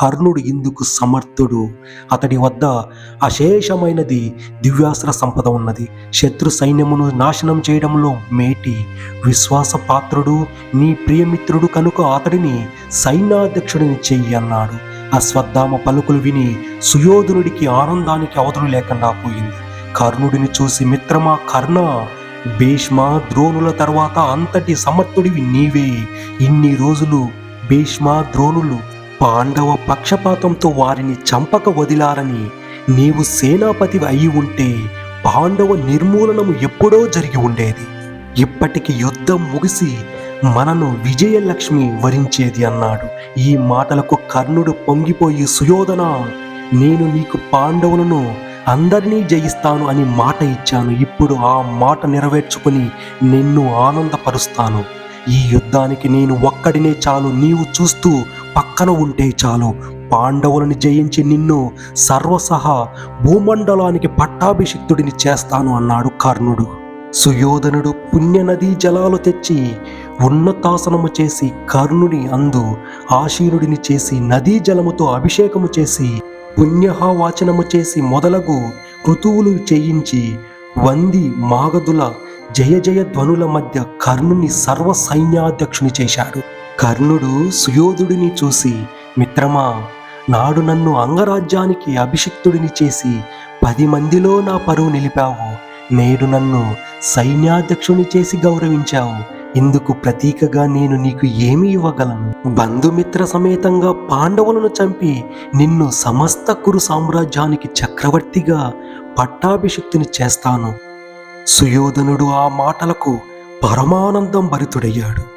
కర్ణుడు ఇందుకు సమర్థుడు? అతడి వద్ద అశేషమైనది దివ్యాస్త్ర సంపద ఉన్నది. శత్రు సైన్యమును నాశనం చేయడంలో మేటి విశ్వాసపాత్రుడు నీ ప్రియమిత్రుడు కనుక అతడిని సైన్యాధ్యక్షుడిని చెయ్యి అన్నాడు. అశ్వత్థామ పలుకులు విని సుయోధనుడికి ఆనందానికి అవధులు లేకుండా పోయింది. కర్ణుడిని చూసి మిత్రమా కర్ణ భీష్మ ద్రోణుల తర్వాత అంతటి సమర్థుడివి నీవే. ఇన్ని రోజులు భీష్మ ద్రోణులు పాండవ పక్షపాతంతో వారిని చంపక వదిలారని నీవు సేనాపతి అయి ఉంటే పాండవ నిర్మూలనము ఎప్పుడో జరిగి ఉండేది. ఇప్పటికి యుద్ధం ముగిసి మనను విజయలక్ష్మి వరించేది అన్నాడు. ఈ మాటలకు కర్ణుడు పొంగిపోయి సుయోధన నేను నీకు పాండవులను అందరినీ జయిస్తాను అని మాట ఇచ్చాను. ఇప్పుడు ఆ మాట నెరవేర్చుకుని నిన్ను ఆనందపరుస్తాను. ఈ యుద్ధానికి నేను ఒక్కడినే చాలు. నీవు చూస్తూ పక్కన ఉంటే చాలు. పాండవులను జయించి నిన్ను సర్వసహా భూమండలానికి పట్టాభిషిక్తుడిని చేస్తాను అన్నాడు కర్ణుడు. సుయోధనుడు పుణ్య నదీ జలాలు తెచ్చి ఉన్నతాసనము చేసి కర్ణుని అందు ఆశీనుడిని చేసి నదీ జలముతో అభిషేకము చేసి పుణ్యహావాచనము చేసి మొదలగు ఋతువులు చేయించి వంది మాగదుల జయ జయ ధ్వనుల మధ్య కర్ణుని సర్వ సైన్యాధ్యక్షుని చేశాడు. కర్ణుడు సుయోధుడిని చూసి మిత్రమా నాడు నన్ను అంగరాజ్యానికి అభిషిక్తుడిని చేసి పది మందిలో నా పరువు నిలిపావు. నేడు నన్ను సైన్యాధ్యక్షుని చేసి గౌరవించావు. ఇందుకు ప్రతీకగా నేను నీకు ఏమి ఇవ్వగలను. బంధుమిత్ర సమేతంగా పాండవులను చంపి నిన్ను సమస్త కురు సామ్రాజ్యానికి చక్రవర్తిగా పట్టాభిషిక్తుని చేస్తాను. సుయోధనుడు ఆ మాటలకు పరమానందం భరితుడయ్యాడు.